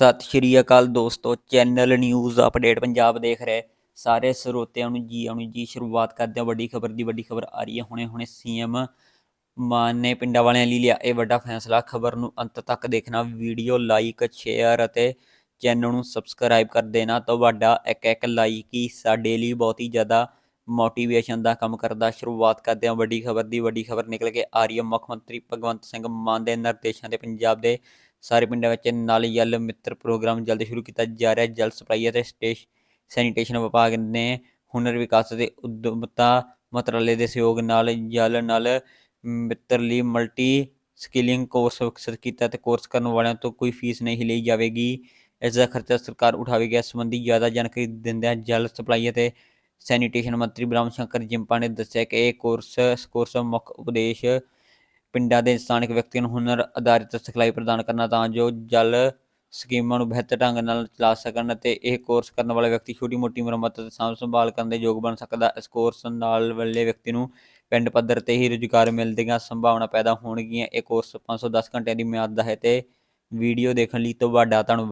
ਸਤਿ ਸ਼੍ਰੀ ਅਕਾਲ ਦੋਸਤੋ, channel news update Punjab ਦੇਖ ਰਹੇ। ਸਾਰੇ ਸਰੋਤਿਆਂ ਨੂੰ ਜੀ, ਆਉਣ ਜੀ, ਸ਼ੁਰੂਆਤ ਕਰਦੇ ਹਾਂ। ਵੱਡੀ ਖਬਰ ਦੀ, ਵੱਡੀ ਖਬਰ ਆ ਰਹੀ ਹੈ। ਹੁਣੇ ਹੁਣੇ ਸੀਐਮ ਮਾਨ ਨੇ ਪਿੰਡਾਂ ਵਾਲਿਆਂ ਲਈ ਲਿਆ ਇਹ ਵੱਡਾ ਫੈਸਲਾ। ਖਬਰ ਨੂੰ ਅੰਤ ਤੱਕ ਦੇਖਣਾ ਵੀਡੀਓ ਲਾਈਕ ਸ਼ੇਅਰ ਅਤੇ ਚੈਨਲ ਨੂੰ ਸਬਸਕ੍ਰਾਈਬ ਕਰ ਦੇਣਾ। ਤੁਹਾਡਾ ਇੱਕ ਇੱਕ ਲਾਈਕ ਹੀ ਸਾਡੇ ਲਈ ਬਹੁਤ ਹੀ ਜ਼ਿਆਦਾ ਮੋਟੀਵੇਸ਼ਨ ਦਾ ਕੰਮ ਕਰਦਾ। ਸ਼ੁਰੂਆਤ ਕਰਦੇ ਹਾਂ। ਵੱਡੀ ਖਬਰ ਦੀ, ਵੱਡੀ ਖਬਰ ਨਿਕਲ ਕੇ ਆ ਰਹੀ ਹੈ। ਮੁੱਖ ਮੰਤਰੀ ਭਗਵੰਤ ਸਿੰਘ ਮਾਨ ਦੇ ਨਿਰਦੇਸ਼ਾਂ 'ਤੇ ਪੰਜਾਬ ਦੇ ਸਾਰੇ ਪਿੰਡਾਂ ਵਿੱਚ ਨਲ ਜਲ ਮਿੱਤਰ ਪ੍ਰੋਗਰਾਮ ਜਲਦ ਸ਼ੁਰੂ ਕੀਤਾ ਜਾ ਰਿਹਾ ਹੈ। ਜਲ ਸਪਲਾਈ ਅਤੇ ਸਟੇਸ਼ ਸੈਨੀਟੇਸ਼ਨ ਵਿਭਾਗ ਨੇ ਹੁਨਰ ਵਿਕਾਸ ਅਤੇ ਉਦਮਤਾ ਮੰਤਰਾਲੇ ਦੇ ਸਹਿਯੋਗ ਨਾਲ ਜਲ ਨਾਲ ਮਿੱਤਰ ਲਈ ਮਲਟੀ ਸਕਿਲਿੰਗ ਕੋਰਸ ਵਿਕਸਿਤ ਕੀਤਾ ਤੇ ਕੋਰਸ ਕਰਨ ਵਾਲਿਆਂ ਤੋਂ ਕੋਈ ਫੀਸ ਨਹੀਂ ਲਈ ਜਾਵੇਗੀ। ਇਸ ਦਾ ਖਰਚਾ ਸਰਕਾਰ ਉਠਾਵੇਗੀ। ਇਸ ਸੰਬੰਧੀ ਜ਼ਿਆਦਾ ਜਾਣਕਾਰੀ ਦਿੰਦਿਆਂ ਜਲ ਸਪਲਾਈ ਅਤੇ ਸੈਨੀਟੇਸ਼ਨ ਮੰਤਰੀ ਬ੍ਰਹਮ ਸ਼ੰਕਰ ਜਿੰਪਾ ਨੇ ਦੱਸਿਆ ਕਿ ਇਹ ਕੋਰਸ ਕੋਰਸ ਮੁੱਖ ਉਪਦੇਸ਼ ਪਿੰਡਾਂ ਦੇ ਸਥਾਨਕ ਵਿਅਕਤੀਆਂ ਨੂੰ ਹੁਨਰ ਆਧਾਰਿਤ ਸਿਖਲਾਈ ਪ੍ਰਦਾਨ ਕਰਨਾ ਤਾਂ ਜੋ ਜਲ ਸਕੀਮਾਂ ਨੂੰ ਬਿਹਤਰ ਢੰਗ ਨਾਲ ਚਲਾ ਸਕਣ ਅਤੇ ਇਹ ਕੋਰਸ ਕਰਨ ਵਾਲਾ ਵਿਅਕਤੀ ਛੋਟੀ-ਮੋਟੀ ਮੁਰੰਮਤ ਅਤੇ ਸਾਂਭ ਸੰਭਾਲ ਕਰਨ ਦੇ ਯੋਗ ਬਣ ਸਕਦਾ। ਇਸ ਕੋਰਸ ਨਾਲ ਵਾਲੇ ਵਿਅਕਤੀ ਨੂੰ ਪਿੰਡ ਪੱਧਰ ਤੇ ਹੀ ਰੁਜ਼ਗਾਰ ਮਿਲਣ ਦੀਆਂ ਸੰਭਾਵਨਾ ਪੈਦਾ ਹੋਣਗੀਆਂ। ਇਹ ਕੋਰਸ 510 ਘੰਟਿਆਂ ਦੀ ਮਿਆਦ ਦਾ ਹੈ ਤੇ ਵੀਡੀਓ ਦੇਖਣ ਲਈ ਤੁਹਾਡਾ ਧੰਨਵਾਦ।